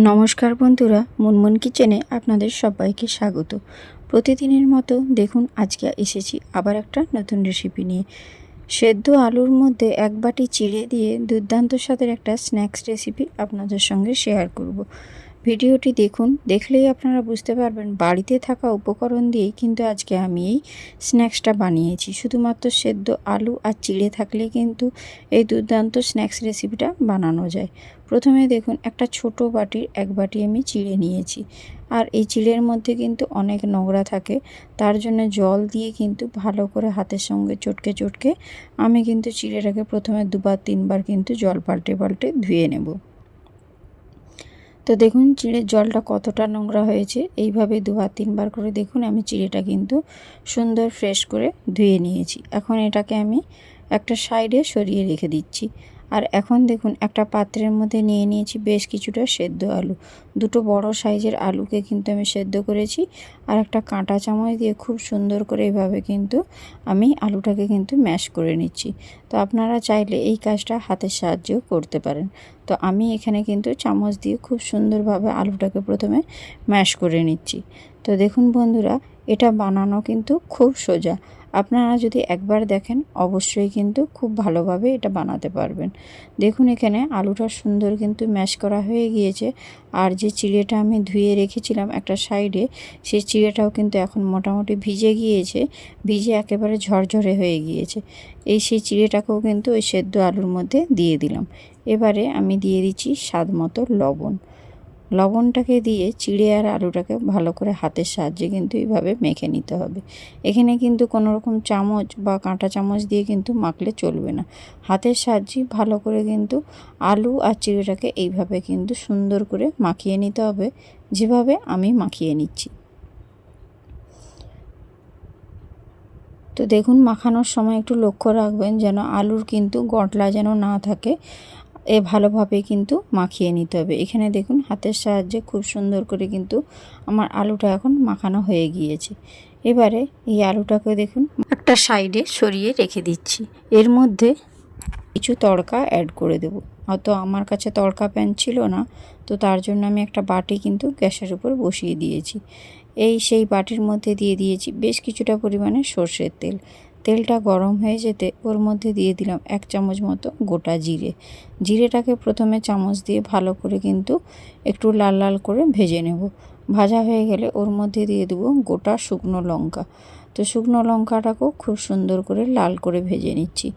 নমস্কার বন্ধুরা, মুনমুন কিচেনে আপনাদের সবাইকে স্বাগত প্রতিদিনের মতো দেখুন, আজকে এসেছি আবার একটা নতুন রেসিপি নিয়ে সেদ্ধ আলুর মধ্যে এক বাটি চিড়ে দিয়ে দুর্দান্ত স্বাদের একটা স্ন্যাক্স রেসিপি আপনাদের সঙ্গে শেয়ার করব। ভিডিওটি দেখুন, দেখলেই আপনারা বুঝতে পারবেন বাড়িতে থাকা উপকরণ দিয়েই কিন্তু আজকে আমি এই স্ন্যাক্সটা বানিয়েছি। শুধুমাত্র সেদ্ধ আলু আর চিড়ে থাকলে কিন্তু এই দুর্দান্ত স্ন্যাক্স রেসিপিটা বানানো যায়। প্রথমে দেখুন, একটা ছোট বাটির এক বাটি আমি চিড়ে নিয়েছি। আর এই চিড়ের মধ্যে কিন্তু অনেক নোংরা থাকে, তার জন্য জল দিয়ে কিন্তু ভালো করে হাতের সঙ্গে চটকে চটকে আমি কিন্তু চিড়েটাকে প্রথমে দুবার তিনবার কিন্তু জল পাল্টে পাল্টে ধুয়ে নেব। তো দেখুন চিড়ের জলটা কতটা নোংরা হয়েছে। এইভাবে দুবার, তিনবার করে দেখুন আমি চিড়েটা কিন্তু সুন্দর ফ্রেশ করে ধুয়ে নিয়েছি। এখন এটাকে আমি একটা সাইডে সরিয়ে রেখে দিচ্ছি। আর এখন দেখুন, একটা পাত্রের মধ্যে নিয়ে নিয়েছি বেশ কিছুটা সেদ্ধ আলু। দুটো বড় সাইজের আলুকে কিন্তু আমি সেদ্ধ করেছি আর একটা কাঁটা চামচ দিয়ে খুব সুন্দর করে এভাবে কিন্তু আমি আলুটাকে কিন্তু ম্যাশ করে নিচ্ছি। তো আপনারা চাইলে এই কাজটা হাতের সাহায্যেও করতে পারেন। তো আমি এখানে কিন্তু চামচ দিয়ে খুব সুন্দরভাবে আলুটাকে প্রথমে ম্যাশ করে নিচ্ছি। তো দেখুন বন্ধুরা, এটা বানানো কিন্তু খুব সোজা। আপনারা যদি একবার দেখেন, অবশ্যই কিন্তু খুব ভালোভাবে এটা বানাতে পারবেন। দেখুন এখানে আলুটা সুন্দর কিন্তু ম্যাশ করা হয়ে গিয়েছে। আর যে চিড়েটা আমি ধুয়ে রেখেছিলাম একটা সাইডে সেই চিড়েটাও কিন্তু এখন মোটামুটি ভিজে গিয়েছে, ভিজে একেবারে ঝরঝরে হয়ে গিয়েছে। এই সেই চিড়েটাকেও কিন্তু ওই সেদ্ধ আলুর মধ্যে দিয়ে দিলাম। এবারে আমি দিয়ে দিচ্ছি স্বাদ মতো লবণ। লবণটাকে দিয়ে চিড়ে আর আলুটাকে ভালো করে হাতের সাহায্যে কিন্তু এইভাবে মেখে নিতে হবে। এখানে কিন্তু কোনো রকম চামচ বা কাঁটা চামচ দিয়ে কিন্তু মাখলে চলবে না। হাতের সাহায্যে ভালো করে কিন্তু আলু আর চিড়েটাকে এইভাবে কিন্তু সুন্দর করে মাখিয়ে নিতে হবে, যেভাবে আমি মাখিয়ে নিচ্ছি। তো দেখুন, মাখানোর সময় একটু লক্ষ্য রাখবেন যেন আলুর কিন্তু গটলা যেন না থাকে। এ ভালোভাবে কিন্তু মাখিয়ে নিতে হবে। এখানে দেখুন হাতের সাহায্যে খুব সুন্দর করে কিন্তু আমার আলুটা এখন মাখানো হয়ে গিয়েছে। এবারে এই আলুটাকে দেখুন একটা সাইডে সরিয়ে রেখে দিচ্ছি। এর মধ্যে কিছু তড়কা অ্যাড করে দেব। হয়তো আমার কাছে তড়কা প্যান ছিল না, তো তার জন্য আমি একটা বাটি কিন্তু গ্যাসের উপর বসিয়ে দিয়েছি। এই সেই বাটির মধ্যে দিয়ে দিয়েছি বেশ কিছুটা পরিমাণে সর্ষের তেল। তেলটা গরম হয়ে যেতে ওর মধ্যে দিয়ে দিলাম এক চামচ মতো গোটা জিরে। জিরেটাকে প্রথমে চামচ দিয়ে ভালো করে কিন্তু একটু লাল লাল করে ভেজে নেব। ভাজা হয়ে গেলে ওর মধ্যে দিয়ে দেবো গোটা শুকনো লঙ্কা। তো শুকনো লঙ্কাটাকেও খুব সুন্দর করে লাল করে ভেজে নিচ্ছি।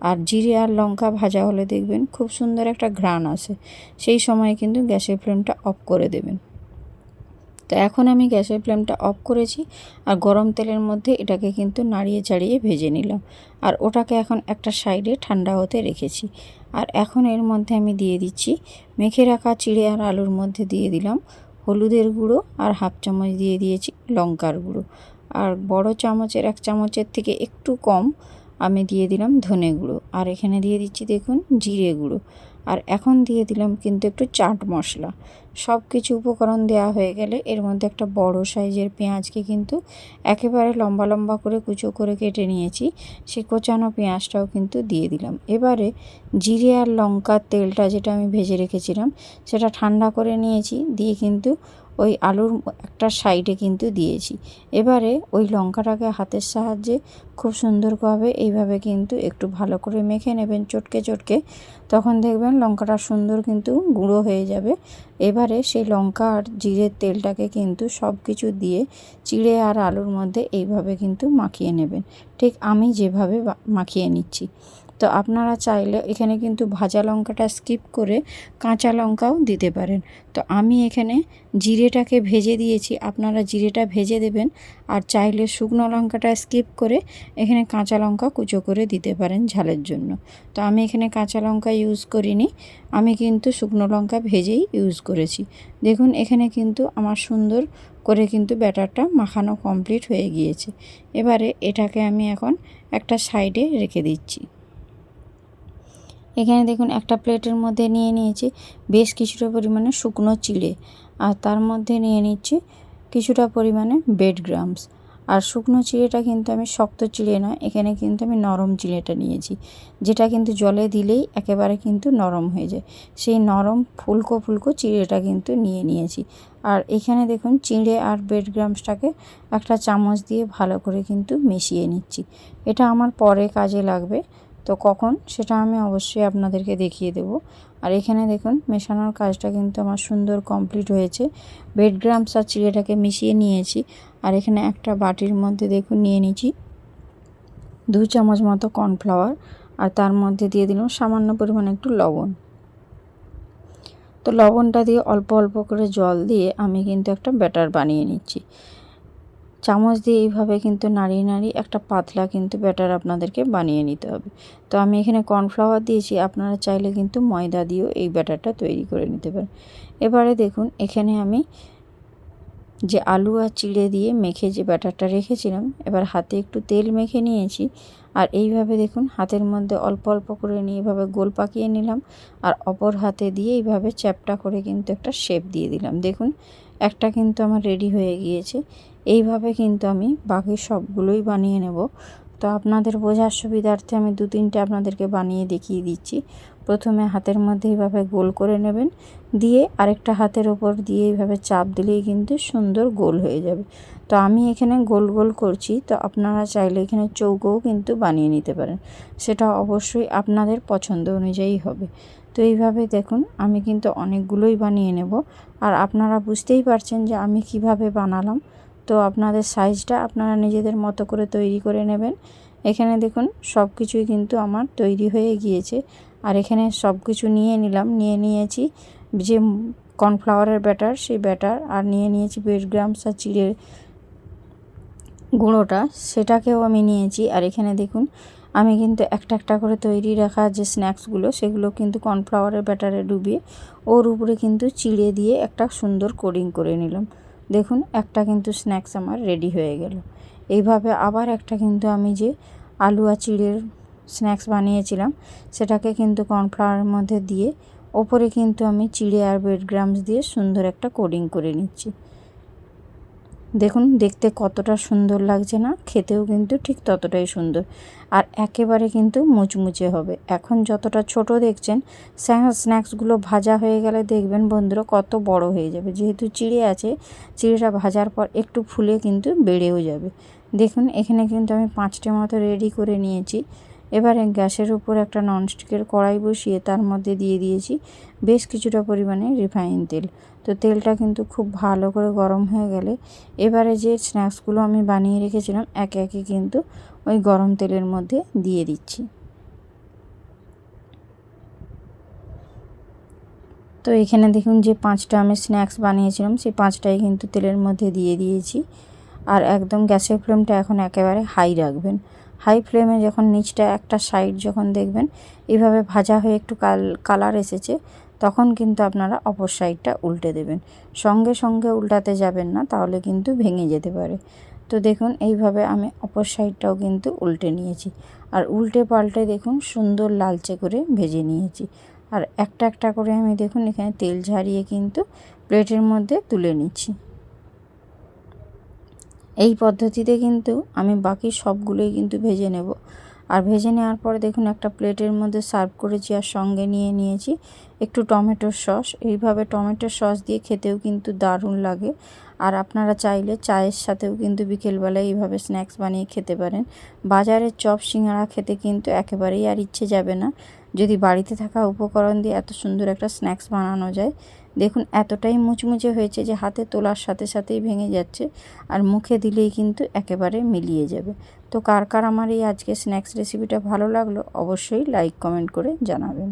আর জিরে আর লঙ্কা ভাজা হলে দেখবেন খুব সুন্দর একটা ঘ্রাণ আসে। সেই সময় কিন্তু গ্যাসের ফ্লেমটা অফ করে দেবেন। তো এখন আমি গ্যাসের ফ্লেমটা অফ করেছি আর গরম তেলের মধ্যে এটাকে কিন্তু নাড়িয়ে চাড়িয়ে ভেজে নিলাম। আর ওটাকে এখন একটা সাইডে ঠান্ডা হতে রেখেছি। আর এখন এর মধ্যে আমি দিয়ে দিচ্ছি মেখে রাখা চিড়ে আর আলুর মধ্যে দিয়ে দিলাম হলুদের গুঁড়ো আর হাফ চামচ দিয়ে দিয়েছি লঙ্কার গুঁড়ো। আর বড় চামচের এক চামচের থেকে একটু কম আমি দিয়ে দিলাম ধনে গুঁড়ো। আর এখানে দিয়ে দিচ্ছি দেখুন জিরে গুঁড়ো। আর এখন দিয়ে দিলাম কিন্তু একটু চাট মশলা। সব কিছু উপকরণ দেওয়া হয়ে গেলে এর মধ্যে একটা বড় সাইজের পেঁয়াজকে কিন্তু একেবারে লম্বা লম্বা করে কুচো করে কেটে নিয়েছি। সেই কোচানো পেঁয়াজটাও কিন্তু দিয়ে দিলাম। এবারে জিরে আর লঙ্কার তেলটা যেটা আমি ভেজে রেখেছিলাম, সেটা ঠান্ডা করে নিয়েছি। দিয়ে কিন্তু ওই আলুর একটা সাইডে কিন্তু দিয়েছি। এবারে ওই লঙ্কাটাকে হাতের সাহায্যে খুব সুন্দরভাবে এইভাবে কিন্তু একটু ভালো করে মেখে নেবেন চটকে চটকে। তখন দেখবেন লঙ্কাটা সুন্দর কিন্তু গুঁড়ো হয়ে যাবে। এবারে সেই লঙ্কা আর জিরের তেলটাকে কিন্তু সব কিছু দিয়ে চিড়ে আর আলুর মধ্যে এইভাবে কিন্তু মাখিয়ে নেবেন। ঠিক আমি যেভাবে মাখিয়ে নিচ্ছি। তো আপনারা চাইলে এখানে কিন্তু ভাজা লঙ্কাটা স্কিপ করে কাঁচা লঙ্কাও দিতে পারেন। তো আমি এখানে জিরেটাকে ভেজে দিয়েছি, আপনারা জিরেটা ভেজে দেবেন আর চাইলে শুকনো লঙ্কাটা স্কিপ করে এখানে কাঁচা লঙ্কা কুচো করে দিতে পারেন ঝালের জন্য। তো আমি এখানে কাঁচা লঙ্কা ইউজ করিনি, আমি কিন্তু শুকনো লঙ্কা ভেজেই ইউজ করেছি। দেখুন, এখানে কিন্তু আমার সুন্দর করে কিন্তু ব্যাটারটা মাখানো কমপ্লিট হয়ে গিয়েছে। এবারে এটাকে আমি এখন একটা সাইডে রেখে দিচ্ছি। এখানে দেখুন একটা প্লেটের মধ্যে নিয়ে নিয়েছি বেশ কিছুটা পরিমাণে শুকনো চিড়ে আর তার মধ্যে নিয়ে নিচ্ছি কিছুটা পরিমাণে বেড গ্রামস আর শুকনো চিড়েটা কিন্তু আমি শক্ত চিড়ে না এখানে কিন্তু আমি নরম চিড়েটা নিয়েছি, যেটা কিন্তু জলে দিলেই একেবারে কিন্তু নরম হয়ে যায়। সেই নরম ফুলকো ফুলকো চিড়েটা কিন্তু নিয়ে নিয়েছি। আর এখানে দেখুন চিঁড়ে আর বেড গ্রামসটাকে একটা চামচ দিয়ে ভালো করে কিন্তু মিশিয়ে নিচ্ছি। এটা আমার পরে কাজে লাগবে। তো কখন? সেটা আমি অবশ্যই আপনাদেরকে দেখিয়ে দেব। আর এখানে দেখুন, মেশানোর কাজটা কিন্তু আমার সুন্দর কমপ্লিট হয়েছে। বেড গ্রামস আর চিড়েটাকে মিশিয়ে নিয়েছি। আর এখানে একটা বাটির মধ্যে দেখুন, নিয়ে নিয়েছি দু চামচ মতো কর্নফ্লাওয়ার আর তার মধ্যে দিয়ে দিলাম সামান্য পরিমাণে একটু লবণ। তো লবণটা দিয়ে অল্প অল্প করে জল দিয়ে আমি কিন্তু একটা ব্যাটার বানিয়ে নিচ্ছি। চামচ দিয়ে এইভাবে কিন্তু নাড়িয়ে নাড়িয়ে একটা পাতলা কিন্তু ব্যাটার আপনাদেরকে বানিয়ে নিতে হবে। তো আমি এখানে কর্নফ্লাওয়ার দিয়েছি, আপনারা চাইলে কিন্তু ময়দা দিয়েও এই ব্যাটারটা তৈরি করে নিতে পারেন। এবারে দেখুন, এখানে আমি যে আলু আর চিড়ে দিয়ে মেখে যে ব্যাটারটা রেখেছিলাম, এবার হাতে একটু তেল মেখে নিয়েছি। আর এইভাবে দেখুন, হাতের মধ্যে অল্প অল্প করে নিয়ে এভাবে গোল পাকিয়ে নিলাম। আর অপর হাতে দিয়ে এইভাবে চ্যাপটা করে কিন্তু একটা শেপ দিয়ে দিলাম। দেখুন, একটা কিন্তু আমার রেডি হয়ে গিয়েছে। এইভাবে কিন্তু আমি বাকি সবগুলোই বানিয়ে নেব। তো আপনাদের বোঝার সুবিধার্থে আমি দু তিনটে আপনাদেরকে বানিয়ে দেখিয়ে দিচ্ছি। প্রথমে হাতের মধ্যে এইভাবে গোল করে নেবেন। দিয়ে আরেকটা হাতের ওপর দিয়ে এইভাবে চাপ দিলেই কিন্তু সুন্দর গোল হয়ে যাবে। তো আমি এখানে গোল গোল করছি। তো আপনারা চাইলে এখানে চৌকোও কিন্তু বানিয়ে নিতে পারেন। সেটা অবশ্যই আপনাদের পছন্দ অনুযায়ী হবে। তো এইভাবে দেখুন, আমি কিন্তু অনেকগুলোই বানিয়ে নেব। আর আপনারা বুঝতেই পারছেন যে আমি কীভাবে বানালাম। তো আপনাদের সাইজটা আপনারা নিজেদের মতো করে তৈরি করে নেবেন। এখানে দেখুন সব কিছুই কিন্তু আমার তৈরি হয়ে গিয়েছে। আর এখানে সব কিছু নিয়ে নিলাম, নিয়ে নিয়েছি যে কর্নফ্লাওয়ারের ব্যাটার, সেই ব্যাটার, আর নিয়ে নিয়েছি বেড গ্রামস আর চিড়ের গুঁড়োটা, সেটাকেও আমি নিয়েছি। আর এখানে দেখুন আমি কিন্তু একটা একটা করে তৈরি রাখা যে স্ন্যাক্সগুলো, সেগুলো কিন্তু কর্নফ্লাওয়ারের ব্যাটারে ডুবিয়ে ওর উপরে কিন্তু চিড়ে দিয়ে একটা সুন্দর কোডিং করে নিলাম। দেখুন, একটা কিন্তু স্ন্যাক্স আমার রেডি হয়ে গেল। এইভাবে আবার একটা কিন্তু আমি যে আলু আর চিড়ের স্ন্যাক্স বানিয়েছিলাম, সেটাকে কিন্তু কর্নফ্লাওয়ারের মধ্যে দিয়ে, ওপরে কিন্তু আমি চিড়ে আর ব্রেড গ্রামস দিয়ে সুন্দর একটা কোডিং করে নিচ্ছি। দেখুন, দেখতে কতটা সুন্দর লাগছে না? খেতেও কিন্তু ঠিক ততটাই সুন্দর। আর একেবারে কিন্তু মুচমুচে হবে। এখন যতটা ছোট দেখছেন স্ন্যাক্সগুলো ভাজা হয়ে গেলে দেখবেন বন্ধুরা কত বড় হয়ে যাবে। যেহেতু চিড়ে আছে, চিড়েটা ভাজার পর একটু ফুলে কিন্তু বেড়েও যাবে। দেখুন, এখানে কিন্তু আমি পাঁচটা মতো রেডি করে নিয়েছি। এবারে গ্যাসের উপর একটা ননস্টিকের কড়াই বসিয়ে তার মধ্যে দিয়ে দিয়েছি বেশ কিছুটা পরিমাণে রিফাইন তেল। তো তেলটা কিন্তু খুব ভালো করে গরম হয়ে গেলে এবারে যে স্ন্যাক্সগুলো আমি বানিয়ে রেখেছিলাম, একে একে কিন্তু ওই গরম তেলের মধ্যে দিয়ে দিচ্ছি। তো এখানে দেখুন যে পাঁচটা আমি স্ন্যাক্স বানিয়েছিলাম, সেই পাঁচটাই কিন্তু তেলের মধ্যে দিয়ে দিয়েছি। আর একদম গ্যাসের ফ্লেমটা এখন একেবারে হাই রাখবেন। হাই ফ্লেমে যখন নিচটা একটা সাইড যখন দেখবেন এইভাবে ভাজা হয়ে একটু কাল, কালার এসেছে, তখন কিন্তু আপনারা অপর সাইডটা উল্টে দেবেন। সঙ্গে সঙ্গে উল্টাতে যাবেন না, তাহলে কিন্তু ভেঙে যেতে পারে। তো দেখুন, এইভাবে আমি অপর সাইডটাও কিন্তু উল্টে নিয়েছি। আর উল্টে পাল্টে দেখুন, সুন্দর লালচে করে ভেজে নিয়েছি। আর একটা একটা করে আমি দেখুন, এখানে তেল ঝারিয়ে কিন্তু প্লেটের মধ্যে তুলে নিচ্ছি। এই পদ্ধতিতে কিন্তু আমি বাকি সবগুলোই কিন্তু ভেজে নেব। আর ভেজে নেওয়ার পরে দেখুন একটা প্লেটের মধ্যে সার্ভ করেছি আর সঙ্গে নিয়ে নিয়েছি একটু টমেটোর সস। এইভাবে টমেটোর সস দিয়ে খেতেও কিন্তু দারুণ লাগে। আর আপনারা চাইলে চায়ের সাথেও কিন্তু বিকেলবেলায় এইভাবে স্ন্যাক্স বানিয়ে খেতে পারেন। বাজারের চপ সিঙ্গাড়া খেতে কিন্তু একেবারেই আর ইচ্ছে যাবে না। যদি বাড়িতে থাকা উপকরণ দিয়ে এত সুন্দর একটা স্ন্যাক্স বানানো যায়। দেখুন এতটাই মুচমুচে হয়েছে যে হাতে তোলার সাথে সাথেই ভেঙে যাচ্ছে। আর মুখে দিলেই কিন্তু একেবারে মিলিয়ে যাবে। তো কার কার আমার এই আজকে স্ন্যাক্স রেসিপিটা ভালো লাগল, অবশ্যই লাইক কমেন্ট করে জানাবেন।